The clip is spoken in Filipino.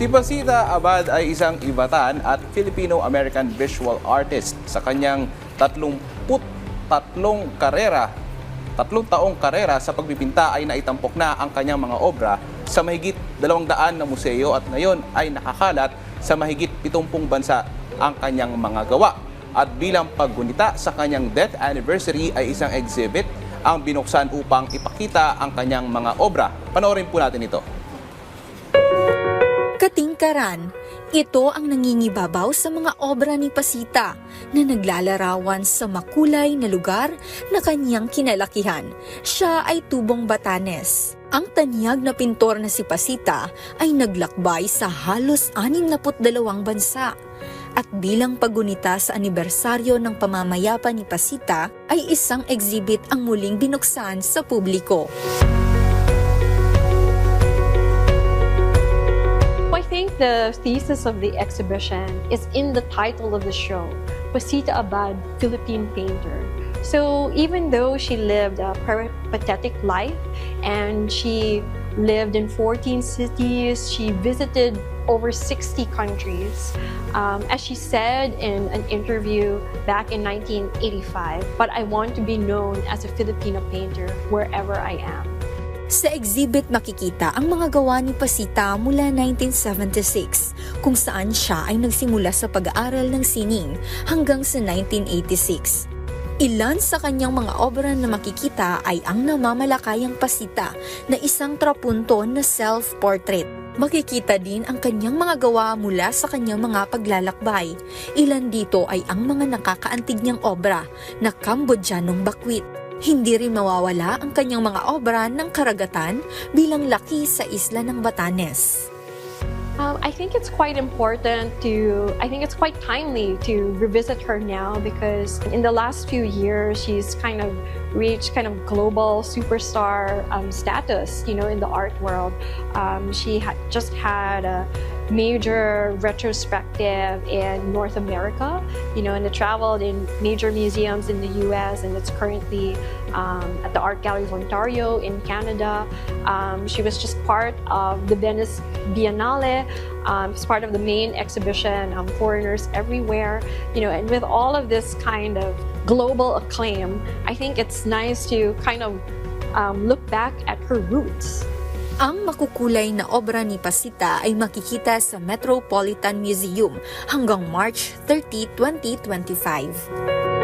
Si Pasita Abad ay isang Ivatan at Filipino-American visual artist. Sa kanyang 33 karera, tatlong taong karera sa pagpipinta ay naitampok na ang kanyang mga obra sa mahigit 200 na museo at ngayon ay nakakalat sa mahigit 70 bansa ang kanyang mga gawa. At bilang paggunita sa kanyang death anniversary ay isang exhibit ang binuksan upang ipakita ang kanyang mga obra. Panoorin po natin ito. Katingkaran, ito ang nangingibabaw sa mga obra ni Pasita na naglalarawan sa makulay na lugar na kanyang kinalakihan. Siya ay tubong Batanes. Ang tanyag na pintor na si Pasita ay naglakbay sa halos 62 bansa. At bilang pagunita sa anibersaryo ng pamamayapa ni Pasita ay isang exhibit ang muling binuksan sa publiko. Think the thesis of the exhibition is in the title of the show, Pasita Abad, Philippine Painter. So even though she lived a peripatetic life and she lived in 14 cities, she visited over 60 countries. Um, as she said in an interview back in 1985, but I want to be known as a Filipino painter wherever I am. Sa exhibit makikita ang mga gawa ni Pasita mula 1976 kung saan siya ay nagsimula sa pag-aaral ng sining hanggang sa 1986. Ilan sa kanyang mga obra na makikita ay ang namamalakayang Pasita na isang trapunton na self-portrait. Makikita din ang kanyang mga gawa mula sa kanyang mga paglalakbay. Ilan dito ay ang mga nakakaantig niyang obra na Kambodyanong bakwit. Hindi rin mawawala ang kanyang mga obra ng karagatan bilang laki sa isla ng Batanes. Um, I think it's quite important to, I think it's quite timely to revisit her now because in the last few years, she's kind of reached kind of global superstar um, status, you know, in the art world. Um, she ha- just had a major retrospective in North America, you know, and it traveled in major museums in the US and it's currently um, at the Art Gallery of Ontario in Canada. Um, she was just part of the Venice Biennale. Um, it's part of the main exhibition, um, Foreigners Everywhere. You know, and with all of this kind of global acclaim, I think it's nice to kind of um, look back at her roots. Ang makukulay na obra ni Pasita ay makikita sa Metropolitan Museum hanggang March 30, 2025.